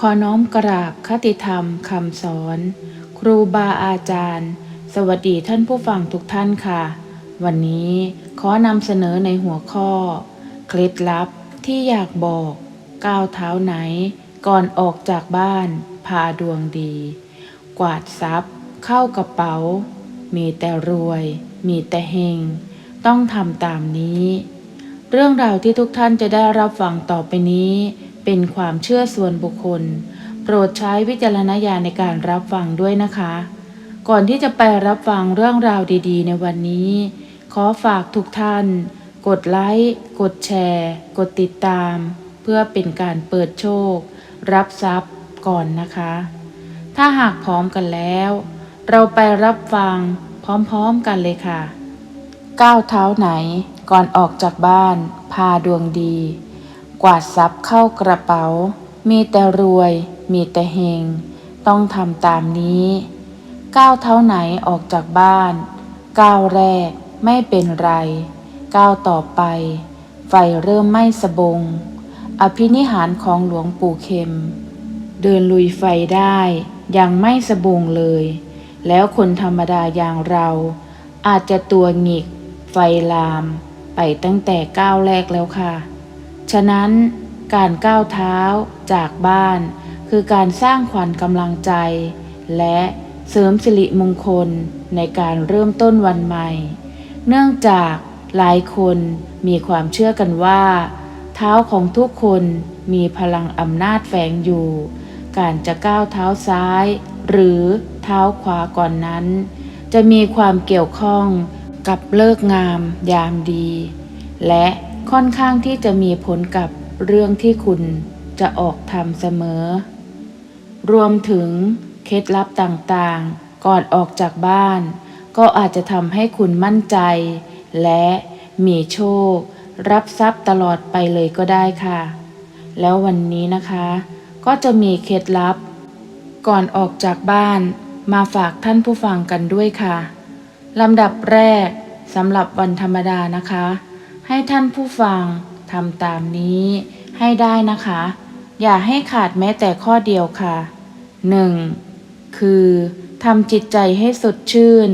ขอน้อมกราบคติธรรมคำสอน ครูบาอาจารย์ สวัสดีท่านผู้ฟังทุกท่านค่ะ วันนี้ขอนำเสนอในหัวข้อ เคล็ดลับที่อยากบอกก้าวเท้าไหน ก่อนออกจากบ้าน พาดวงดี กวาดทรัพย์ เข้ากระเป๋า มีแต่รวย มีแต่เฮงต้องทำตามนี้ เรื่องราวที่ทุกท่านจะได้รับฟังต่อไปนี้ เป็นความเชื่อส่วนบุคคล โปรดใช้วิจารณญาณในการรับฟังด้วยนะคะ ก่อนที่จะไปรับฟังเรื่องราวดีๆ ในวันนี้ ขอฝากทุกท่าน กดไลค์ กดแชร์ กดติดตาม เพื่อเป็นการเปิดโชค รับทรัพย์ก่อนนะคะ ถ้าหากพร้อมกันแล้ว เราไปรับฟังพร้อมๆกันเลยค่ะก้าวเท้าไหนก่อนออกจากบ้าน พาดวงดี กวาดทรัพย์เข้ากระเป๋า มีแต่รวย มีแต่เฮง ต้องทำตามนี้ ก้าวเท้าไหนออกจากบ้าน ก้าวแรกไม่เป็นไร ก้าวต่อไป ไฟเริ่มไหม้สบง อภินิหารของหลวงปู่เข็ม เดินลุยไฟได้ยังไม่สบงเลย แล้วคนธรรมดาอย่างเรา อาจจะตัวหงิก ไฟลาม ไปตั้งแต่ก้าวแรกแล้วค่ะ ฉะนั้นการก้าวเท้าจากบ้าน คือการสร้างขวัญกำลังใจ และเสริมสิริมงคลในการเริ่มต้นวันใหม่ เนื่องจากหลายคนมีความเชื่อกันว่า เท้าของทุกคนมีพลังอำนาจแฝงอยู่ การจะก้าวเท้าซ้าย หรือเท้าขวาก่อนนั้น จะมีความเกี่ยวข้องกับเลิกงามยามดี และ ค่อนข้างที่จะมีผลกับเรื่องที่คุณจะออกทำเสมอ รวมถึงเคล็ดลับต่างๆ ก่อนออกจากบ้าน ก็อาจจะทำให้คุณมั่นใจ และมีโชครับทรัพย์ตลอดไปเลยก็ได้ค่ะ แล้ววันนี้นะคะ ก็จะมีเคล็ดลับ ก่อนออกจากบ้านมาฝากท่านผู้ฟังกันด้วยค่ะลำดับแรกสำหรับวันธรรมดานะคะ ให้ท่านผู้ฟังทำตามนี้ให้ได้นะคะ อย่าให้ขาดแม้แต่ข้อเดียวค่ะ 1. คือทำจิตใจให้สดชื่น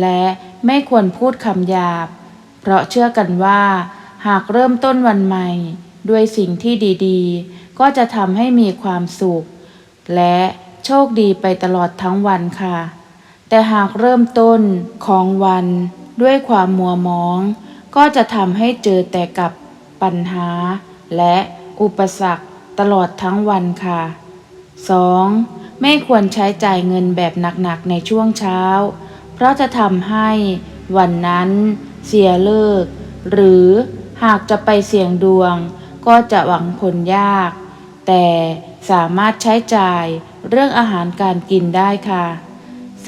และไม่ควรพูดคำหยาบ เพราะเชื่อกันว่า หากเริ่มต้นวันใหม่ ด้วยสิ่งที่ดีๆ ก็จะทำให้มีความสุข และโชคดีไปตลอดทั้งวันค่ะ แต่หากเริ่มต้นของวันด้วยความมัวมอง ก็จะทำให้เจอแต่กับปัญหา และอุปสรรคตลอดทั้งวันค่ะ 2. ไม่ควรใช้จ่ายเงินแบบหนักๆในช่วงเช้า เพราะจะทำให้วันนั้นเสียเลิก หรือหากจะไปเสี่ยงดวง ก็จะหวังผลยาก แต่สามารถใช้จ่ายเรื่องอาหารการกินได้ค่ะ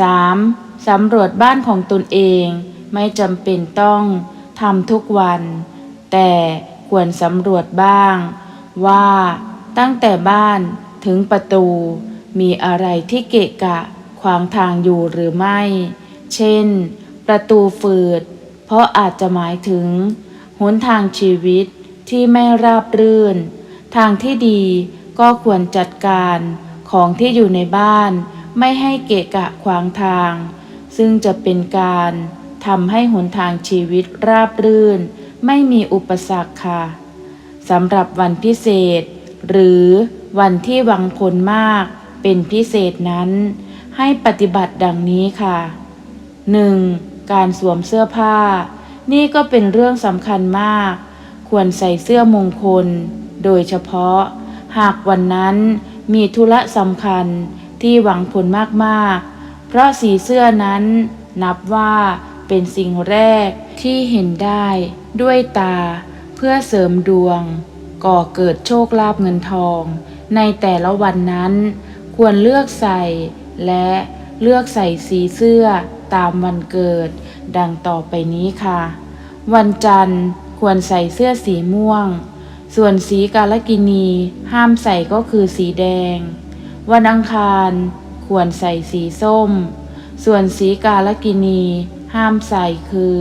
3. สำรวจบ้านของตนเอง ไม่จำเป็นต้อง ทำทุกวัน แต่ควรสำรวจบ้าง ว่าตั้งแต่บ้านถึงประตู มีอะไรที่เกะกะขวางทางอยู่หรือไม่ เช่น ประตูฝืด เพราะอาจจะหมายถึงหนทางชีวิตที่ไม่ราบรื่น ทางที่ดีก็ควรจัดการของที่อยู่ในบ้าน ไม่ให้เกะกะขวางทาง ซึ่งจะเป็นการ ทำให้หนทางชีวิตราบรื่น ไม่มีอุปสรรคค่ะสำหรับวันพิเศษ หรือวันที่หวังผลมากเป็นพิเศษนั้น ให้ปฏิบัติดังนี้ค่ะ 1. การสวมเสื้อผ้า นี่ก็เป็นเรื่องสำคัญมาก ควรใส่เสื้อมงคล โดยเฉพาะ หากวันนั้นมีธุระสำคัญที่หวังผลมากๆ เพราะสีเสื้อนั้นนับว่า เป็นสิ่งแรกที่เห็นได้ด้วยตา เพื่อเสริมดวง ก่อเกิดโชคลาภเงินทอง ในแต่ละวันนั้น ควรเลือกใส่ และเลือกใส่สีเสื้อตามวันเกิด ดังต่อไปนี้ค่ะ วันจันทร์ควรใส่เสื้อสีม่วง ส่วนสีกาลกินี ห้ามใส่ก็คือสีแดง วันอังคาร ควรใส่สีส้ม ส่วนสีกาลกินี ห้ามใส่คือ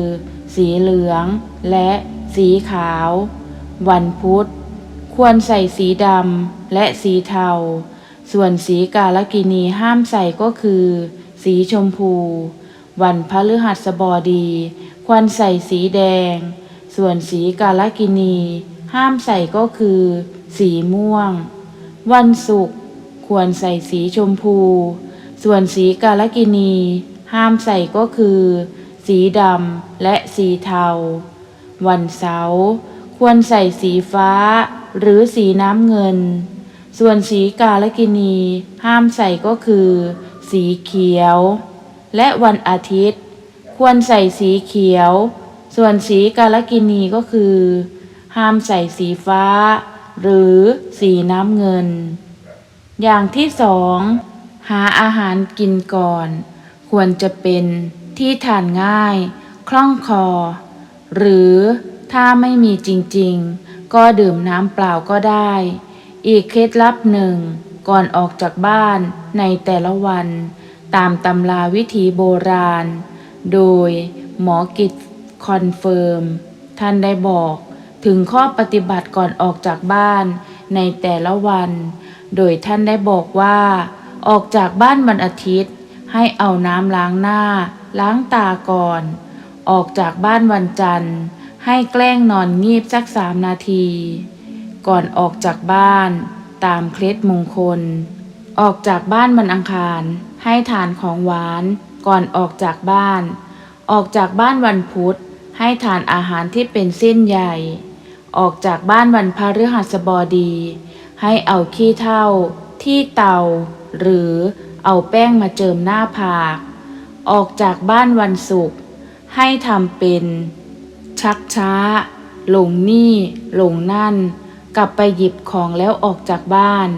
สีเหลืองและสีขาว วันพุธ ควรใส่สีดำและสีเทา ส่วนสีกาลกินีห้ามใส่ก็คือ สีชมพู วันพฤหัสบดี ควรใส่สีแดง ส่วนสีกาลกินี ห้ามใส่ก็คือ สีม่วง วันศุกร์ควรใส่สีชมพู ส่วนสีกาลกินี ห้ามใส่ก็คือ สีดำและสีเทา วันเสาร์ควรใส่สีฟ้าหรือสีน้ำเงิน ส่วนสีกาลกินี ห้ามใส่ก็คือ สีเขียว และวันอาทิตย์ ควรใส่สีเขียว ส่วนสีกาลกินีก็คือ ห้ามใส่สีฟ้า หรือสีน้ำเงิน อย่างที่สองหาอาหารกินก่อน ควรจะเป็น ที่ทานง่าย คล่องคอ หรือถ้าไม่มีจริงๆ ก็ดื่มน้ำเปล่าก็ได้ อีกเคล็ดลับหนึ่ง ก่อนออกจากบ้านในแต่ละวัน ตามตำราวิถีโบราณ โดยหมอกิจคอนเฟิร์ม ท่านได้บอกถึงข้อปฏิบัติก่อนออกจากบ้านในแต่ละวัน โดยท่านได้บอกว่า ออกจากบ้านวันอาทิตย์ ให้เอาน้ำล้างหน้า ล้างตาก่อน ออกจากบ้านวันจันทร์ ให้แกล้งนอนงีบสักสามนาที ก่อนออกจากบ้าน ตามเคล็ดมงคล ออกจากบ้านวันอังคาร ให้ทานของหวาน ก่อนออกจากบ้าน ออกจากบ้านวันพุธ ให้ทานอาหารที่เป็นเส้นใหญ่ ออกจากบ้านวันพฤหัสบดี ให้เอาขี้เถ้าที่เตา หรือ เอาแป้งมาเจิมหน้าผาก ออกจากบ้านวันศุกร์ให้ทำเป็น ชักช้า หลงนี่ หลงนั่น กลับไปหยิบของแล้วออกจากบ้าน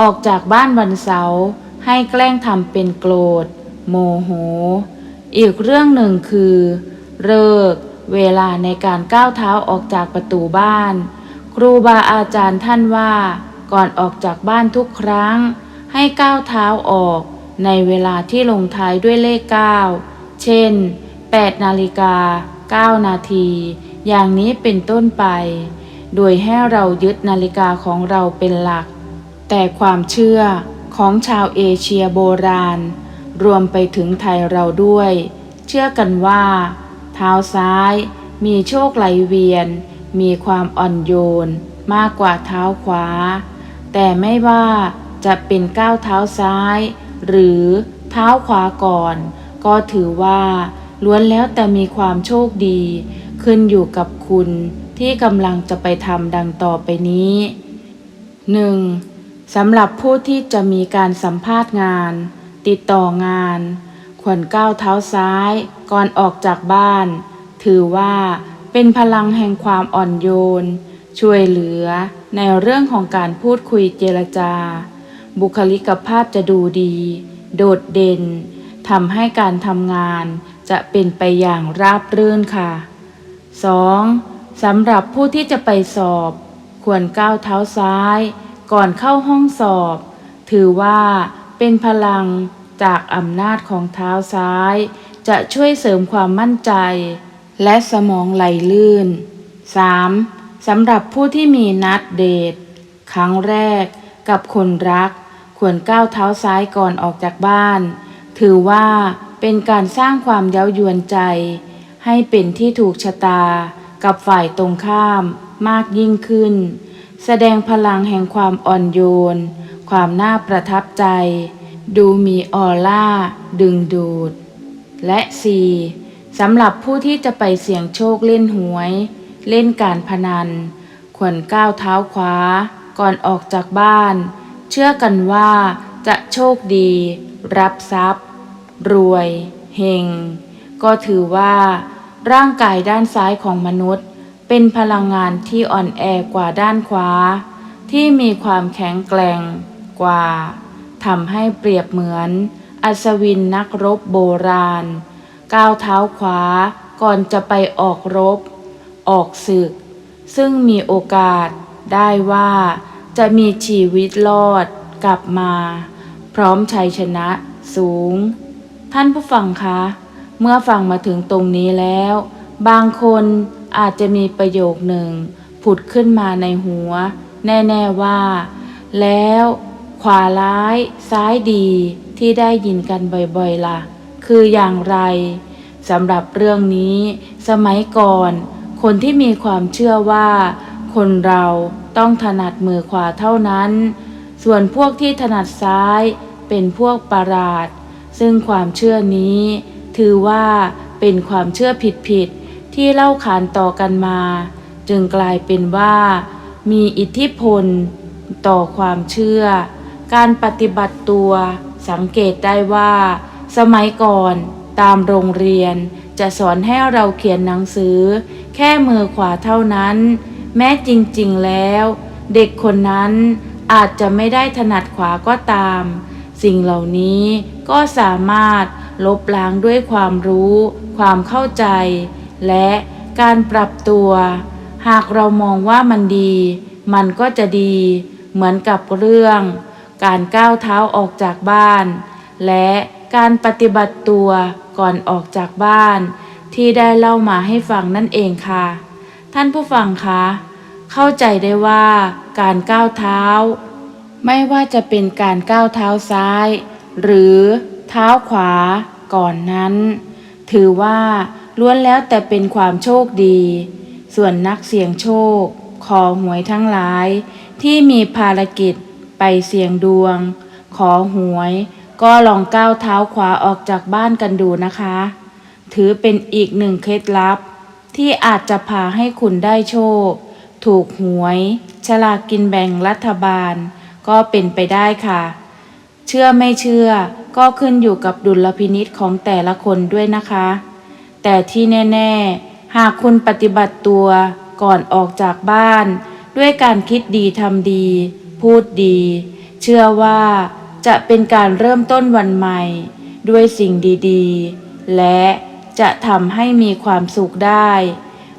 ออกจากบ้านวันเสาร์ให้แกล้งทำเป็นโกรธ โมโห อีกเรื่องหนึ่งคือเลิกเวลาในการก้าวเท้าออกจากประตูบ้าน ครูบาอาจารย์ท่านว่า ก่อนออกจากบ้านทุกครั้ง ให้ก้าวเท้าออกในเวลาที่ลงท้ายด้วยเลข 9 เช่น 8 นาฬิกา 9 นาที อย่างนี้เป็นต้นไป โดยให้เรายึดนาฬิกาของเราเป็นหลัก แต่ความเชื่อของชาวเอเชียโบราณ รวมไปถึงไทยเราด้วย เชื่อกันว่า เท้าซ้ายมีโชคไหลเวียน มีความอ่อนโยน มากกว่าเท้าขวา แต่ไม่ว่า จะเป็นก้าวเท้าซ้าย หรือเท้าขวาก่อน ก็ถือว่าล้วนแล้วแต่มีความโชคดี ขึ้นอยู่กับคุณที่กำลังจะไปทำดังต่อไปนี้ 1. สำหรับผู้ที่จะมีการสัมภาษณ์งาน ติดต่องาน ควรก้าวเท้าซ้าย ก่อนออกจากบ้าน ถือว่าเป็นพลังแห่งความอ่อนโยน ช่วยเหลือในเรื่องของการพูดคุยเจรจา บุคลิกภาพจะดูดี โดดเด่นทำให้การทำงานจะเป็นไปอย่างราบรื่นค่ะ 2. สำหรับผู้ที่จะไปสอบ ควรก้าวเท้าซ้าย ก่อนเข้าห้องสอบ ถือว่าเป็นพลังจากอำนาจของเท้าซ้าย จะช่วยเสริมความมั่นใจ และสมองไหลลื่น 3. สำหรับผู้ที่มีนัดเดท ครั้งแรก กับคนรัก ควรก้าวเท้าซ้ายก่อนออกจากบ้าน ถือว่าเป็นการสร้างความเย้ายวนใจ ให้เป็นที่ถูกชะตา กับฝ่ายตรงข้ามมากยิ่งขึ้น แสดงพลังแห่งความอ่อนโยน ความน่าประทับใจ ดูมีออร่า ดึงดูด และ 4. สำหรับผู้ที่จะไปเสี่ยงโชคเล่นหวย เล่นการพนัน ควรก้าวเท้าขวา ก่อนออกจากบ้าน เชื่อกันว่าจะโชคดี รับทรัพย์ รวยเฮงก็ถือว่า ร่างกายด้านซ้ายของมนุษย์ เป็นพลังงานที่อ่อนแอกว่าด้านขวา ที่มีความแข็งแกร่งกว่าทำให้เปรียบเหมือน อัศวินนักรบโบราณ ก้าวเท้าขวาก่อนจะไปออกรบ ออกศึก ซึ่งมีโอกาส ได้ว่าจะมีชีวิตรอดกลับมา พร้อมชัยชนะสูง ท่านผู้ฟังคะ เมื่อฟังมาถึงตรงนี้แล้ว บางคนอาจจะมีประโยคหนึ่ง ผุดขึ้นมาในหัว แน่ๆว่า แล้วขวาร้ายซ้ายดีที่ได้ยินกันบ่อยๆล่ะ คืออย่างไรสำหรับเรื่องนี้ สมัยก่อน คนที่มีความเชื่อว่า คนเราต้องถนัดมือขวาเท่านั้น ส่วนพวกที่ถนัดซ้ายเป็นพวกประหลาด ซึ่งความเชื่อนี้ ถือว่าเป็นความเชื่อผิดๆที่เล่าขานต่อกันมา จึงกลายเป็นว่า มีอิทธิพล ต่อความเชื่อ การปฏิบัติตัวสังเกตได้ว่า สมัยก่อนตามโรงเรียนจะสอนให้เราเขียนหนังสือ แค่มือขวาเท่านั้น แม้จริงๆแล้ว เด็กคนนั้นอาจจะไม่ได้ถนัดขวาก็ตาม สิ่งเหล่านี้ก็สามารถลบล้างด้วยความรู้ ความเข้าใจ และการปรับตัว หากเรามองว่ามันดี มันก็จะดี เหมือนกับเรื่อง การก้าวเท้าออกจากบ้าน และการปฏิบัติตัวก่อนออกจากบ้าน ที่ได้เล่ามาให้ฟังนั่นเองค่ะ ท่านผู้ฟังคะ เข้าใจได้ว่าการก้าวเท้า ไม่ว่าจะเป็นการก้าวเท้าซ้าย หรือเท้าขวาก่อนนั้น ถือว่าล้วนแล้วแต่เป็นความโชคดี ส่วนนักเสี่ยงโชค ขอหวยทั้งหลาย ที่มีภารกิจไปเสี่ยงดวง ขอหวย ก็ลองก้าวเท้าขวาออกจากบ้านกันดูนะคะ ถือเป็นอีกหนึ่งเคล็ดลับ ที่อาจจะพาให้คุณได้โชค ถูกหวย ฉลากกินแบ่งรัฐบาล ก็เป็นไปได้ค่ะ เชื่อไม่เชื่อก็ขึ้นอยู่กับดุลพินิษของแต่ละคนด้วยนะคะ แต่ที่แน่ ๆ หากคุณปฏิบัติตัวก่อนออกจากบ้าน ด้วยการคิดดีทำดี พูดดี เชื่อว่าจะเป็นการเริ่มต้นวันใหม่ ด้วยสิ่งดีๆ และจะทำให้มีความสุขได้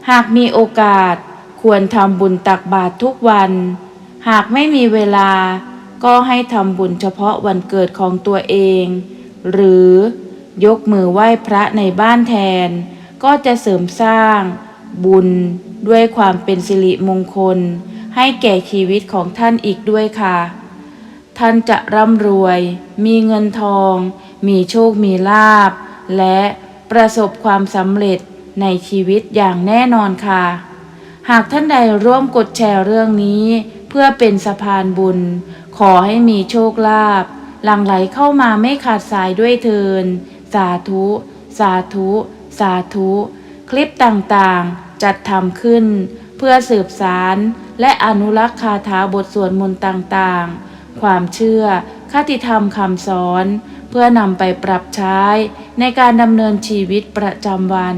หากมีโอกาส ควรทำบุญตักบาตรทุกวัน หากไม่มีเวลาก็ให้ทำบุญเฉพาะวันเกิดของตัวเอง หรือยกมือไหว้พระในบ้านแทน ก็จะเสริมสร้าง บุญด้วยความเป็นสิริมงคล ให้แก่ชีวิตของท่านอีกด้วยค่ะ ท่านจะร่ำรวย มีเงินทอง มีโชคมีลาภและประสบความสำเร็จในชีวิตอย่างแน่นอนค่ะ หากท่านใดร่วมกดแชร์เรื่องนี้ เพื่อเป็นสะพานบุญ ขอให้มีโชคลาภหลั่งไหลเข้ามาไม่ขาดสายด้วยเทิน สาธุ สาธุ สาธุ คลิปต่างๆ จัดทำขึ้น เพื่อสืบสารและอนุรักษ์คาถาบทสวดมนต์ต่างๆ ความเชื่อคติธรรมคำสอน เพื่อนำไปปรับใช้ในการดำเนินชีวิตประจำวัน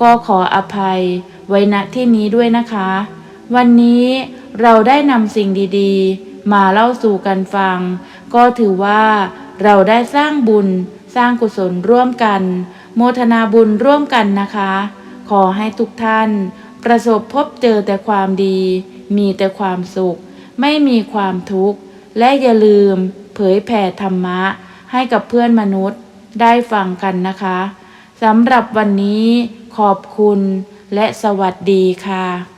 ก็ขออภัยไว้ณที่นี้ด้วยนะคะ วันนี้เราได้นำสิ่งดีๆ มาเล่าสู่กันฟัง ก็ถือว่าเราได้สร้างบุญสร้างกุศลร่วมกัน โมทนาบุญร่วมกันนะคะ ขอให้ทุกท่าน ประสบพบเจอแต่ความดี มีแต่ความสุข ไม่มีความทุกข์ และอย่าลืม เผยแผ่ธรรมะ ให้กับเพื่อนมนุษย์ได้ฟังกันนะคะสำหรับวันนี้ ขอบคุณและสวัสดีค่ะ